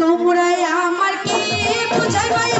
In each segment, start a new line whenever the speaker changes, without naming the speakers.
তোমরাই আমার কি বুঝাই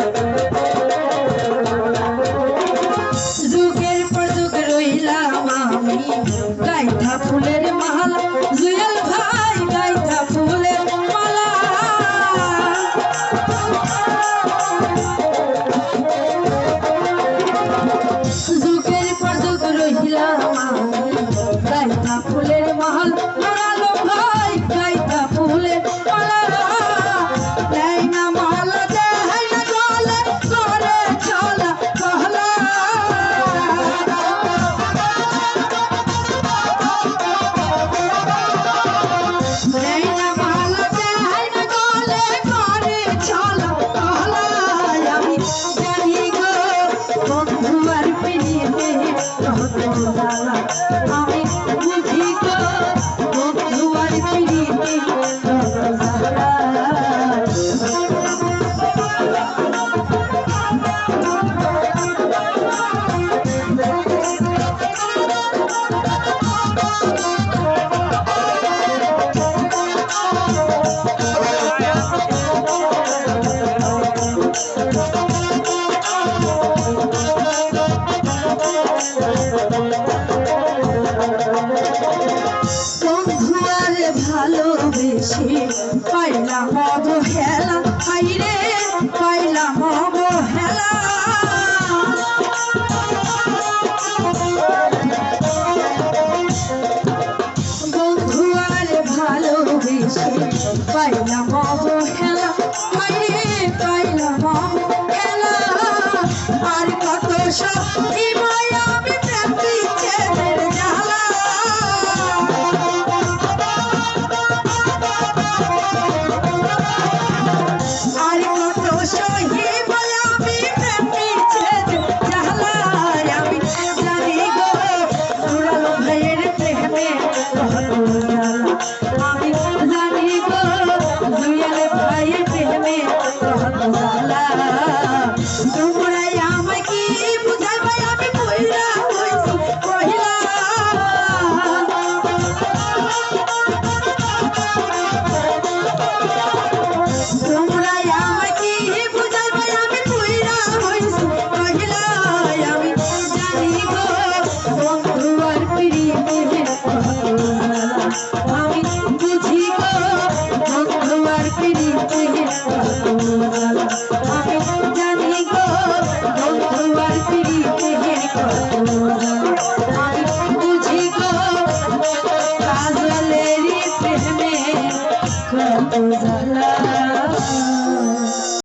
Thank you. Thank you. Holy Spirit, fight them all.